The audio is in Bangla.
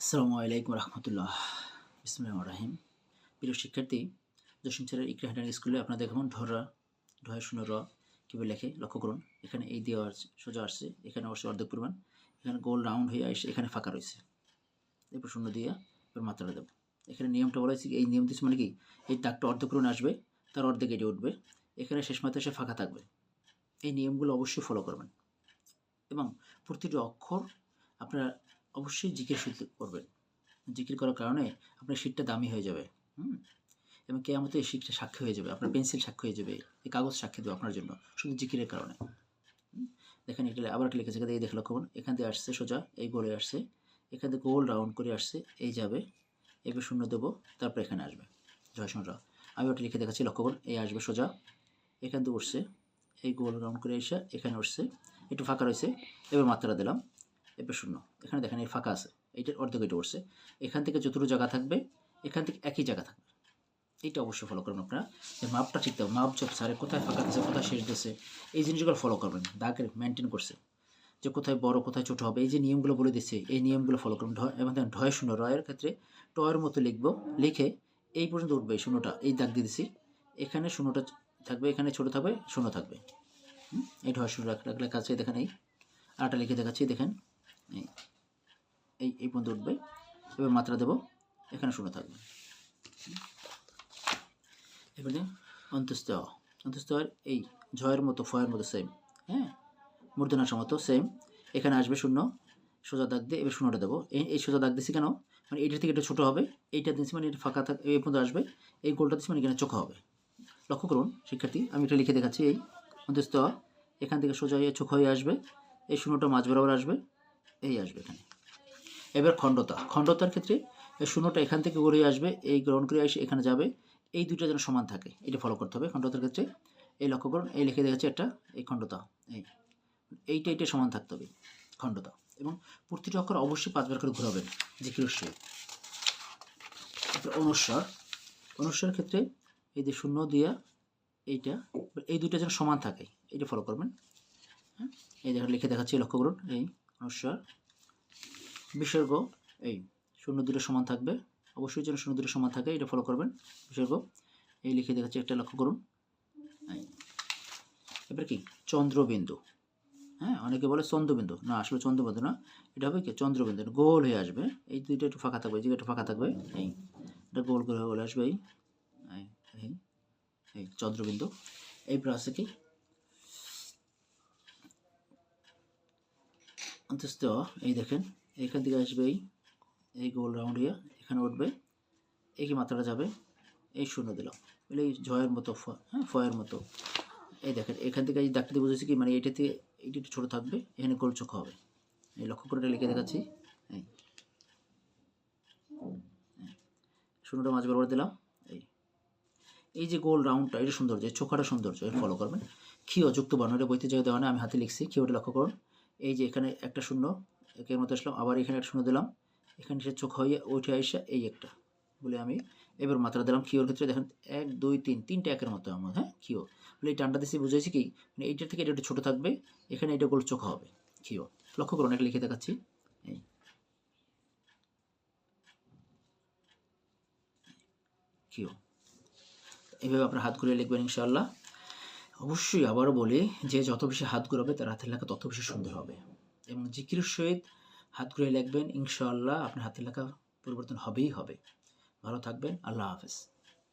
আসসালামু আলাইকুম রহমতুল্লাহ। ইসলাম রাহিম। প্রিয় শিক্ষার্থী, দশম শ্রেণির ইকরা হ্যান্ডার স্কুলে আপনাদের কেমন ঢরা ঢয় শূন্য র, কীভাবে লেখে, লক্ষ্য করুন। এখানে এই দেওয়া সোজা আসছে, এখানে অবশ্যই অর্ধেক পরিমাণ। এখানে গোল রাউন্ড হয়ে আসছে এখানে ফাঁকা রয়েছে। এরপর শূন্য দিয়ে এবার মাত্রাটা দেবো। এখানে নিয়মটা বলা হয়েছে এই নিয়ম দিচ্ছে মানে কি, এই দাগটা অর্ধেক পরিমাণ আসবে, তার অর্ধেক এটি উঠবে। এখানে শেষ মাত্রা এসে ফাঁকা থাকবে। এই নিয়মগুলো অবশ্যই ফলো করবেন। এবং প্রতিটি অক্ষর আপনারা অবশ্যই জিকির করবেন। জিকির করার কারণে আপনার শীটটা দামি হয়ে যাবে, হুম? এবং কেয়ামতে এই শীটটা সাক্ষী হয়ে যাবে, আপনার পেন্সিল সাক্ষী হয়ে যাবে, এই কাগজ সাক্ষী দেবে আপনার জন্য, শুধু জিকিরের কারণে? দেখেন এটা আবার একটা লিখেছে থেকে দেখে লক্ষ্য করুন, এখান থেকে আসছে সোজা, এই গোলে আসছে, এখান থেকে গোল রাউন্ড করে আসছে, এই যাবে এবার শূন্য দেবো, তারপর এখানে আসবে। জয় শূন্য আমি ওটা লিখে দেখাচ্ছি, লক্ষ্য করুন, এই আসবে সোজা, এখান থেকে উঠছে, এই গোল রাউন্ড করে এসে এখানে উঠছে, একটু ফাঁকা রয়েছে, এবার মাত্রা দিলাম। এবার শূন্য। এখানে দেখেন এই ফাঁকা আছে। এইটার অর্ধেক এটা উঠছে। এখান থেকে যতটুকু জায়গা থাকবে, এখান থেকে একই জায়গা থাকবে। এইটা অবশ্যই ফলো করবেন আপনারা। যে মাপটা ঠিক থাকবে মাপ চপ সারে কোথায় ফাঁকা দিচ্ছে কোথায় শেষ দিচ্ছে এই জিনিসগুলো ফলো করবেন। দাগের মেনটেন করছে। যে কোথায় বড়, কোথায় ছোট হবে, এই যে নিয়মগুলো বলে দিচ্ছে, এই নিয়মগুলো ফলো করবেন। ঢয় এবং দেখেন ঢয় শূন্য রয়ের ক্ষেত্রে টয়ের মতো লিখব, লিখে এই পর্যন্ত উঠবে এই শূন্যটা, এই দাগ দিয়ে দিছি। এখানে শূন্যটা থাকবে, এখানে ছোট থাকবে, শূন্য থাকবে। এই ঢয় শূন্য রাখ- রাখলে কাছে দেখেন এই। আটা লিখে দেখাচ্ছি, দেখেন। এই এই পর্যন্ত উঠবে। এবার মাত্রা দেব। এখানে শূন্য থাকবে। এবারে অন্তস্থ অন্তস্থ এই ঝয়ের মতো, ফয়ের মতো সেম হ্যাঁ? মূর্ধনাশার মতো সেম এখানে আসবে শূন্য, সোজা দাগ দিয়ে এবার শূন্যটা দেবো। এই এই সোজা দাগ দিছি কেন? মানে এইটা থেকে একটু ছোটো হবে, এইটা দিচ্ছি মানে এটা ফাঁকা থাক এই পর্যন্ত আসবে। এই গোলটা দিচ্ছি মানে এখানে চোখা হবে। লক্ষ্য করুন, শিক্ষার্থী, আমি এটা লিখে দেখাচ্ছি এই। অন্তস্থ এখান থেকে সোজা হয়ে চোখ হয়ে আসবে। এই শূন্যটা মাঝ বরাবর আসবে। এই আসবে এখানে। এবার খণ্ডতা। খণ্ডতার ক্ষেত্রে শূন্যটা এখান থেকে গড়িয়ে আসবে, এই গ্রহণ করে এসে এখানে যাবে, এই দুইটা যেন সমান থাকে, এটা ফলো করতে হবে খণ্ডতার ক্ষেত্রে। এই লক্ষ্য করুন, এই লিখে দেখাচ্ছে একটা, এই খণ্ডতা, এই, এইটা এইটা সমান থাকতে হবে, খণ্ডতা। এবং প্রতিটি অক্ষর অবশ্যই পাঁচবার করে ঘোরাবেন, যে তারপরে অনুস্বার। অনুস্বার ক্ষেত্রে এই যে শূন্য দিয়া এইটা, এই দুইটা যেন সমান থাকে, এটা ফলো করবেন হ্যাঁ? এই দেখা লিখে দেখাচ্ছি, লক্ষ্য করুন, এই অনুস্বার বিসর্গ, এই শূন্য দুটো সমান থাকবে। অবশ্যই যেন শূন্য দুটো সমান থাকে, এটা ফলো করবেন, বিসর্গ। এই লিখে দেখাচ্ছি, একটা লক্ষ্য করুন। এই। এবার কি? চন্দ্রবিন্দু। হ্যাঁ অনেকে বলে চন্দ্রবিন্দু। না, আসলে চন্দ্রবিন্দু না। এটা হবে কি? চন্দ্রবিন্দু, গোল হয়ে আসবে। এই দুইটা একটু ফাঁকা থাকবে, এই জায়গাটা ফাঁকা থাকবে। এই। এটা গোল গোল আসবে, এই। এই এই এই, চন্দ্রবিন্দু। এইবার আছে কি? অন্তস্থ এই দেখেন এখান থেকে আসবে এই এই গোল রাউন্ড হয়ে এখানে উঠবে। এই কি মাত্রাটা যাবে। এই শূন্য দিলাম। বলে এই জয়ের মতো হ্যাঁ ফয়ের মতো। এই দেখেন, এখান থেকে এই দাগটা বুঝেছি কি মানে এটা থেকে এইটা একটু ছোটো থাকবে, এখানে গোল চোখ হবে। এই লক্ষ্য করে এটা লিখে দেখাচ্ছি। এই। এই। শূন্যটা মাঝ বরাবর দিলাম। এই। এই যে গোল রাউন্ডটা এটা সৌন্দর্য চোখাটা সৌন্দর্য, এর ফলো করবেন। ক্ষীয় যুক্ত বর্ণ এটা বইতে জায়গায় দেওয়া আমি হাতে লিখছি। ক্ষীয়টা লক্ষ্য করুন। এই যে এখানে একটা শূন্য, একের মতো আসলাম, আবার এখানে একটা শূন্য দিলাম। এখানে সে চোখ হয়ে উঠে আসে এই একটা বলে আমি। এবার মাত্রা দিলাম ক্ষীয়র ক্ষেত্রে, দেখেন এক, দুই, তিন, তিনটা একের মতো আমার হ্যাঁ ক্ষীয় বলে এই টানটা দিচ্ছি বুঝেছি কি? মানে এইটার থেকে এটা একটু ছোটো থাকবে, এখানে এটা গোল চোখ হবে ক্ষীয় লক্ষ্য করুন এটা লিখে দেখাচ্ছি। এই। ক্ষীয় এইভাবে আপনার হাত ঘুরিয়ে লিখবেন ইনশাআল্লাহ। অবশ্যই আবারও বলি যে যত বেশি হাত ঘুরাবে তার হাতের লেখা তত বেশি সুন্দর হবে। এবং জিকির সহিত হাত ঘুরিয়ে লিখবেন, ইনশাআল্লাহ আপনার হাতের লেখা পরিবর্তন হবেই হবে। ভালো থাকবেন, আল্লাহ হাফেজ।